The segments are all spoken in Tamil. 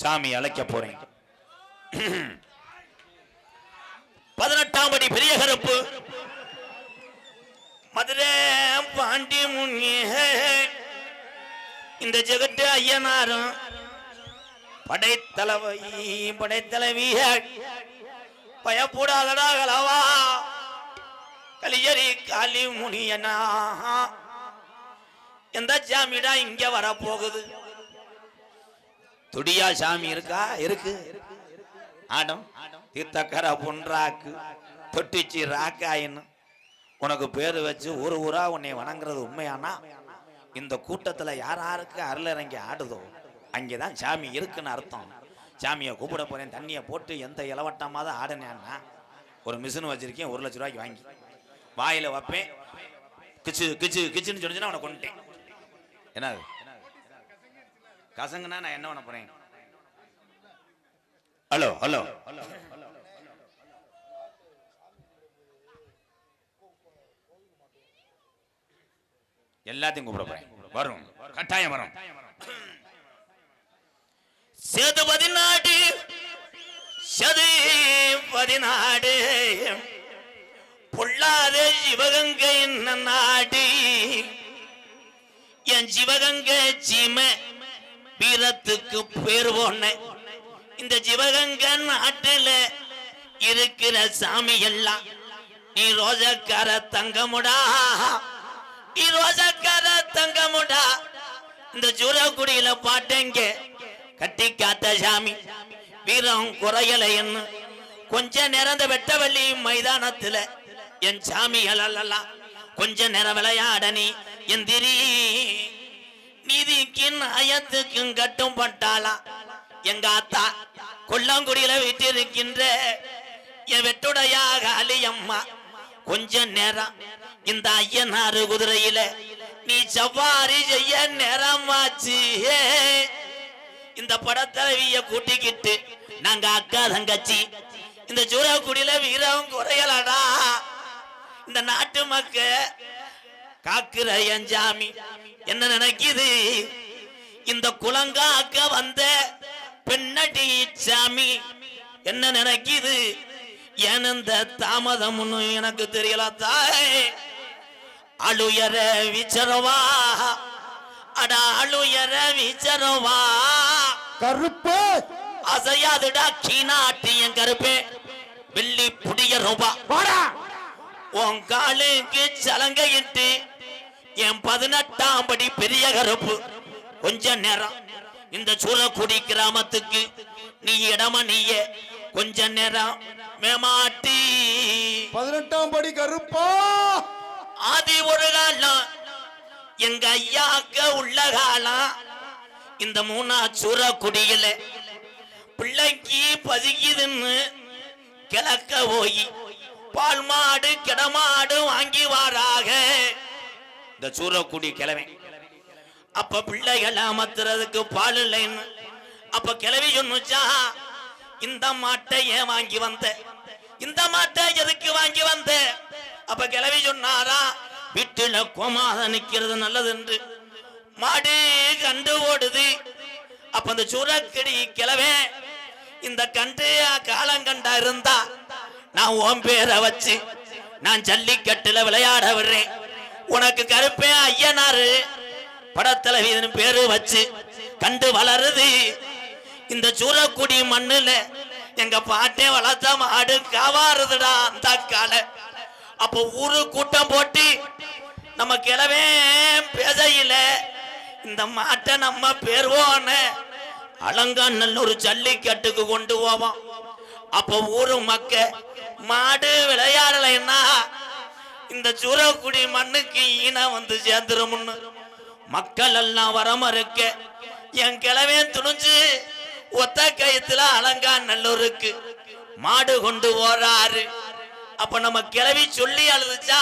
சாமி அழைக்க போறேன். பதினெட்டாம் படி பெரிய கருப்பு. மதுரை பாண்டி முனிய இந்த ஜெகட்டு ஐயனாரும் படைத்தலைவை படைத்தலைவிய பயப்படாதடா கலவா. கலியரி காலி முனியனா எந்த ஜாமிடா இங்க வரப்போகுது? துடியா சாமி இருக்கா? இருக்கு. ஆடம். தீர்த்தக்கரை பொன்றாக்கு தொட்டிச்சு ராக்காயின்னு உனக்கு பேர் வச்சு ஒரு ஊரா உன்னை வணங்குறது உண்மையானா? இந்த கூட்டத்துல யார் யாருக்கு அருள் இறங்கி ஆடுதோ அங்கேதான் சாமி இருக்குன்னு அர்த்தம். சாமியை கூப்பிட போறேன் தண்ணியை போட்டு எந்த இளவட்டமாவது ஆடுனேன்னா ஒரு மிஷின் வச்சிருக்கேன் ஒரு லட்ச ரூபாய்க்கு வாங்கி. வாயில வைப்பேன். கிச்சு கிச்சு கிச்சுன்னு சொன்னா அவனை கொண்டுட்டேன் என்னது? கசங்குனா நான் என்ன பண்ண போறேன்? ஹலோ ஹலோ எல்லாத்தையும் கூப்பிட போறேன். வரும். கட்டாயம் வரும். சேது பதினாடு சது பதினாடு பொல்லாத சிவகங்கை நாடு என் சிவகங்கை சீமை வீரத்துக்கு பேர் போன இந்த சிவகங்கை நாட்டுல இருக்கிற சாமி எல்லாம் நீ ரோஜக்கார தங்கமுடா நீ ரோஜக்கார தங்கமுடா. இந்த சூரக்குடியில பாட்டேங்க கட்டி காத்த சாமி வீரம் குறையலைன்னு கொஞ்ச நேரம் இந்த வெட்டவள்ளி மைதானத்துல என் சாமி அலலலா கொஞ்ச நேரம் விளையாட நீ எந்திரி. நீதிக்கு நியாயத்துக்கும் கட்டும் பட்டாளா? எங்க அத்தா கொல்லாங்குடியில விட்டிருக்கின்ற என் வெட்டுடையா அம்மா கொஞ்ச நேரம் இந்த ஐயனாறு குதிரையில நீ சவாரி செய்ய நேரமாச்சு. இந்த படத்தலைவிய கூட்டிக்கிட்டு நாங்க அக்கா தங்கச்சி இந்த ஜூரக்குடியில வீரம் குறையலடா. இந்த நாட்டு மக்க காக்குற என் சாமி என்ன நினைக்குது? இந்த குலங்காக்க வந்த பெண்ணடி சாமி. என்ன நினைக்குது? ஏன் இந்த தாமதம்னு எனக்கு தெரியல தாய். அழுயர விச்சரவா. அட அழுயர விச்சரவா. கருப்பு. அசையாதுடா கீனாட்டி என் கருப்பே. வெள்ளி புடிய ரூபா. உன் காலுக்கு சலங்கையிட்டு என் பதினெட்டாம் படி பெரிய கருப்பு. கொஞ்ச நேரம். இந்த சூரக்குடி கிராமத்துக்கு நீ இடம நீய கொஞ்ச நேரம். மேமாட்டி. பதினெட்டாம் படி கருப்பா. ஆதி ஒரு காலம். எங்க ஐயாக்க உள்ள காலம். இந்த மூணா சூரக்குடியில பிள்ளைக்கு பதுகிதுன்னு கிழக்க போய் பால் மாடு கிடமாடு வாங்கி வாராக. இந்த சூரக்குடி கிழமை. அப்ப பிள்ளைகள் அமர்த்துறதுக்கு பால் இல்லைன்னு அப்ப கிளவி சொன்னுச்சா இந்த மாட்டை ஏன் வாங்கி வந்த. இந்த மாட்டை எதுக்கு வாங்கி வந்த? அப்ப கிளவி சொன்னாரா வீட்டுல கோமாத நிக்கிறது நல்லது என்று. மாடு கண்டு ஓடுது. அப்ப அந்த சூறக்கடி கிளவே இந்த கண்டு காலங்கண்டா இருந்தா நான் ஓம் பேரை வச்சு நான் ஜல்லிக்கட்டுல விளையாட விடுறேன். உனக்கு கருப்பே ஐயனாரு. படத்தில் வீதன் பேரு வச்சு கண்டு வளருது. இந்த சூரக்குடி மண்ணுல எங்க பாட்டே வளர்த்த மாடு காவாருதுடா அந்த கால. அப்போ ஊரு கூட்டம் போட்டு நம்ம கிளவே பேசையில இந்த மாட்டை நம்ம பேருவோன்னு அலங்காநல்லூர் ஜல்லிக்கட்டுக்கு கொண்டு போவோம். அப்போ ஊரு மக்க மாடு விளையாடலைன்னா இந்த சூரக்குடி மண்ணுக்கு ஈனா வந்து சேர்ந்துரும்னு. மக்கள் எல்லாம் வரமறுக்க என் கிழவே துணிஞ்சு ஒத்த கயத்துல அலங்கா நல்லூருக்கு மாடு கொண்டு ஓராரு அப்ப நம்ம கிளவி சொல்லி அழுதுச்சா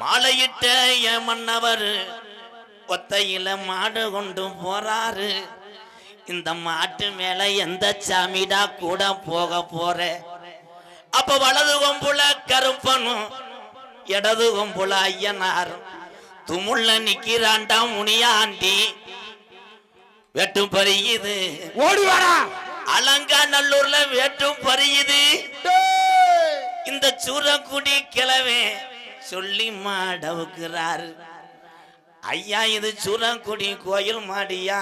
மாலையிட்ட என் மன்னவர் ஒத்தையில மாடு கொண்டு போறாரு. இந்த மாட்டு மேல எந்த சாமிடா கூட போக போற. அப்ப வலது கொம்புல கருப்பனும் இடது கொம்புல ஐயனாரும் துமுள்ள நிக்கிறான்டா முனியாண்டி. வெட்டும் பறியுது. ஓடி வாடா. அலங்காநல்லூர்ல வெட்டும் பறியுது. இந்த சூரக்குடி கிழவே சொல்லி மாடவுக்குறாரு. ஐயா இது சூரக்குடி கோயில் மாடியா?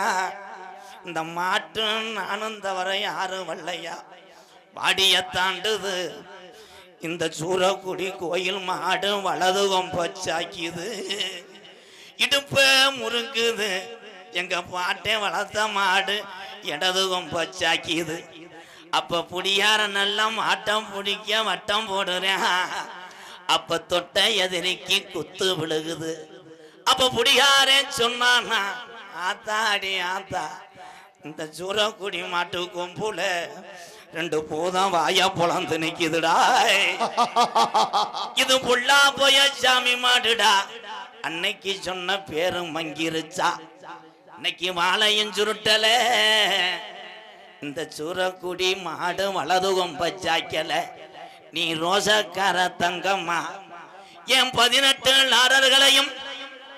இந்த மாட்டும் நானும் தவிர யாரும் வரலையா வாடிய தாண்டுது. இந்த சூரக்குடி கோயில் மாடு வலது கொம்பச்சாக்கிது இடுப்ப முறுக்குது. எங்க பாட்டே வளர்த்த மாடு இடது கொம்பச்சாக்கிது அப்ப புடியார நல்லா மாட்டம் பிடிக்க வட்டம் போடுறேன் அப்ப தொட்ட எதிரிக்கு குத்து விழுகுது. அப்ப புடியாரே சொன்னானா ஆத்தாடி ஆத்தா இந்த சூரக்குடி மாட்டு கொம்புல ரெண்டு பூதம் வாயா பொழந்து நிக்குதுடா. இது புள்ளா போய சாமி மாடுடா. அன்னைக்கு சொன்ன பேரும் மங்கிருச்சா. இன்னைக்கு வாழையும் சுருட்டல. இந்த சூரக்குடி மாடு வலது கொம்பச்சாக்கல நீ ரோசக்கார தங்கம்மா. என் பதினெட்டு லாரர்களையும்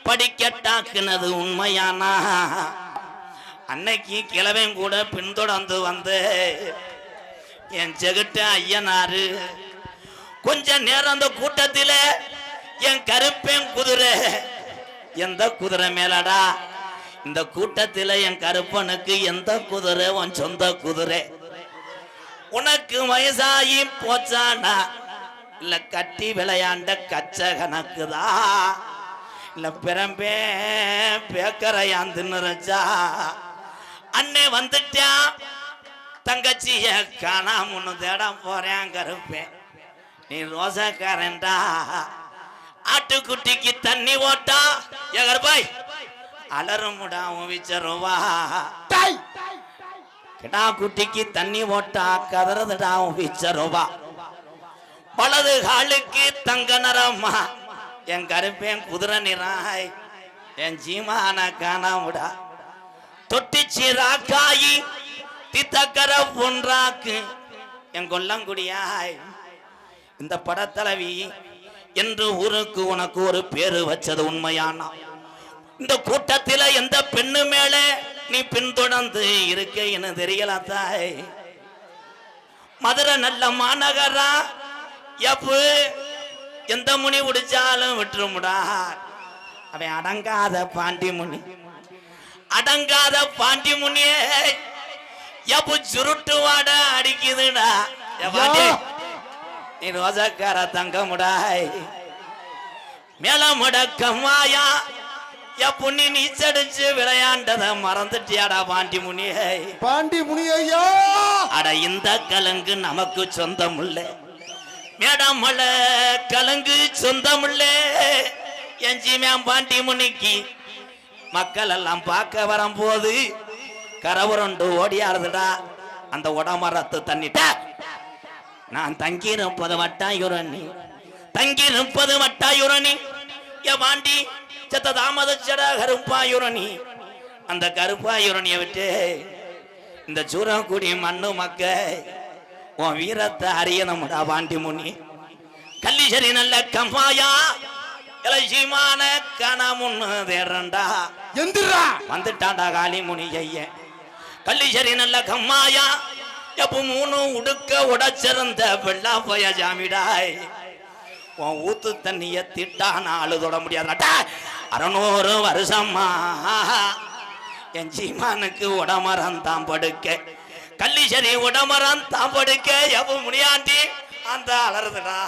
படிக்கட்டாக்குனது உண்மையானா? அன்னைக்கு கிழவன் கூட பின்தொடர்ந்து வந்து என் செகுட்ட ஐயனாரு. கொஞ்ச நேரம் அந்த கூட்டத்தில் என் கருப்பேன் குதிரை. எந்த குதிரை மேலடா? இந்த கூட்டத்தில் என் கருப்பனுக்கு எந்த குதிரை? உன் சொந்த குதிரை. உனக்கு வயசாகி போச்சானா? இல்ல கட்டி விளையாண்ட கச்ச கணக்குதா? இல்ல பிறம்பே பேக்கரையாந்து நிறச்சா அண்ணே வந்துட்டான். தங்கச்சிய காணாமன்னு தேட போறேன் கருப்பேன் நீ ரோசக்காரன்டா. ஆட்டுக்குட்டிக்கு தண்ணி ஓட்டா. எகர்பாய் அலறுமுடா விச்சருவா டேய். கிடா குட்டிக்கு தண்ணி ஓட்டா கதறதுடா விச்சருவா வலது காலுக்கு தங்க நிறமா. என் கருப்பேன் குதிரை நிறாய். என் ஜீமான காணாமுடா தொட்டிச்சி ராக்காயி தித்தக்கர ஒன்றாக்கு. என் கொல்லங்குடியாய் இந்த படத்தலைவி என்று ஊருக்கு உனக்கு ஒரு பேரு வச்சது உண்மையானா? இந்த கூட்டத்தில எந்த பெண்ணு மேல நீ பின்தொடர்ந்து இருக்க என தெரியல தாய்? மதுரை நல்ல மாநகரா? எப்பு? எந்த முனி உடிச்சாலும் விட்டுருமுடா. அவன் அடங்காத பாண்டி முனி அடங்காத பாண்டி முனியே எப்பு சுருட்டு வாட அடிக்குதுடா. நீ ரோஜக்கார தங்க முடாய் மேல முடக்கமாயா எப்புண்ணி நீச்சடிச்சு விளையாண்டத மறந்துட்டியாடா பாண்டி முனியை. பாண்டி முனி ஐயா அட இந்த கலங்கு நமக்கு சொந்தம் இல்ல மேடமல கலங்கு சொந்தம் இல்ல எஞ்சிமேம் பாண்டி முனிக்கு மக்கள் எல்லாம் பார்க்க வரும்போது கரவுரண்டு ஓடியாருதுடா. அந்த உடமரத்து தண்ணிட்ட. நான் தங்கி முப்பது வட்டாயுரணி தங்கி முப்பது வட்டாயுரணி என் பாண்டி செத்த தாமத செட கருப்பாயுரணி அந்த கருப்பாயுரணியை விட்டு இந்த சூரக்குடி மண்ணு மக்க உன் வீரத்தை அறியணும்டா பாண்டி முனி. கல்லிசரி நல்ல கம்மாயா இலசிமான கணமுன்னு தேடுறண்டா எந்திரா. வந்துட்டான்டா காளிமுனி ஐயன். கல்லிசரி நல்ல கம்மாயா. எப்ப மூணு உடுக்க உடச்சிருந்த வெள்ளா போய ஜாமிடாய். உன் ஊத்து தண்ணிய திட்டா நாலு தொட முடியாதாட்டா அறநூறு வருஷமா என் சீமானுக்கு உடமரம் தான் படுக்க. கல்லிசரி உடமரம் தான் படுக்க. எப்ப முடியாண்டி அந்த அலறுதுடா.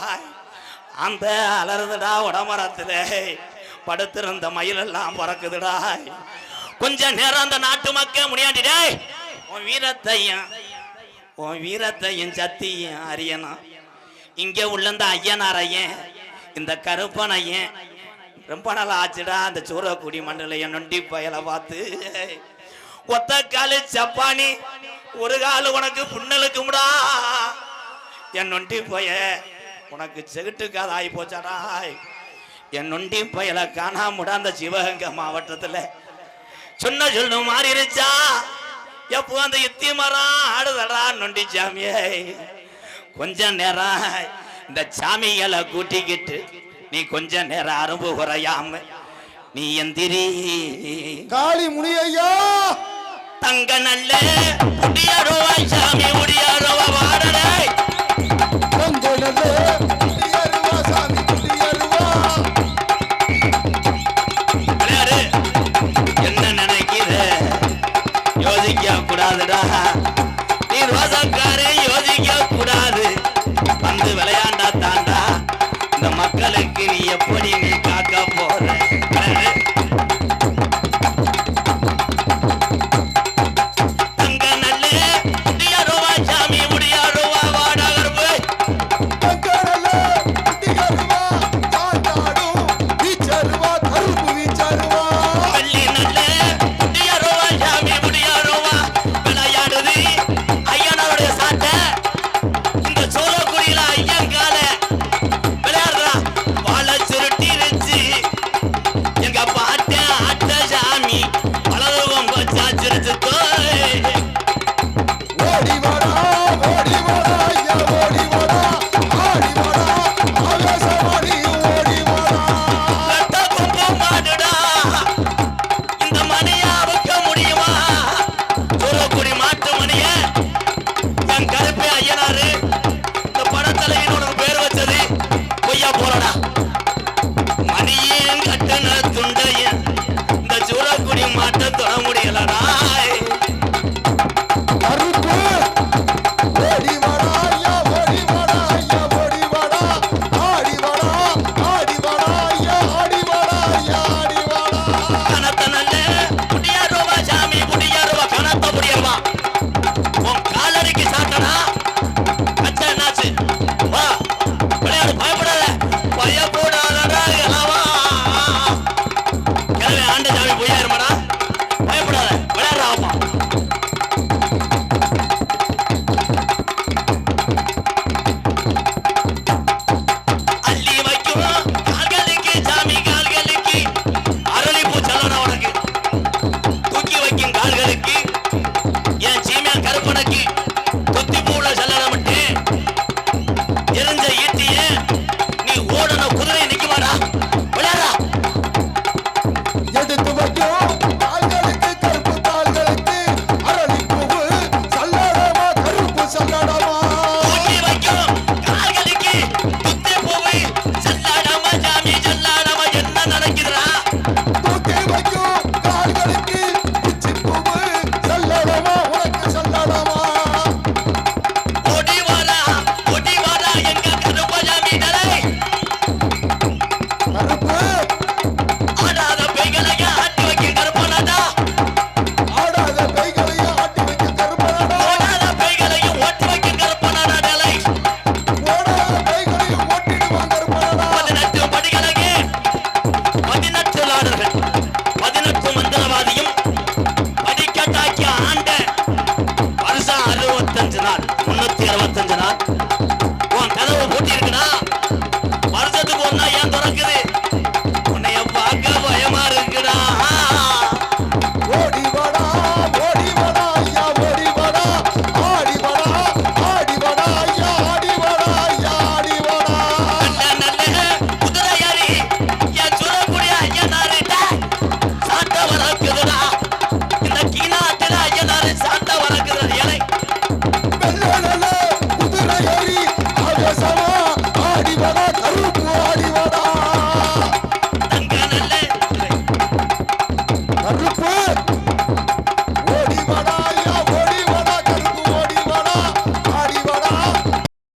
அந்த அலறுதுடா உடமரத்துல. படுத்திருந்த மயிலெல்லாம் பறக்குதுடா. கொஞ்ச நேரம் அந்த நாட்டு மக்கள் முடியாண்டிட வீரத்தையும் உன் வீரத்தையும் சத்தியும் அறியணும். இங்கே உள்ள இந்த ஐயனாரையன் இந்த கருப்பனையன் ரொம்ப நாள் ஆச்சுடா அந்த சூரக்குடி மண்டலையன் நொண்டி பயலை பார்த்து. ஒத்த காலு சப்பானி ஒரு காலு உனக்கு புண்ணலுக்கும்டா. என் நொண்டி போய உனக்கு செகுட்டுக்காத ஆகி போச்சாடா. என் நொண்டி பயலை காணாமுடா அந்த சிவகங்கை மாவட்டத்துல. சொன்ன சொல்லு மாறிடுச்சா எப்போ அந்த இத்தி மரம் ஆடுதடா நொண்டி சாமியே? கொஞ்ச நேரம் இந்த சாமிகளை கூட்டிக்கிட்டு நீ கொஞ்ச நேரம் அரும்பு குறையாம நீ எந்திரி. காளி முனி ஐயா தங்க நல்ல முடியாருவா சாமி முடியாருவா வாடலை பொங்கலது குடியருவா மக்களுக்கு எப்படி நீ காக்க போற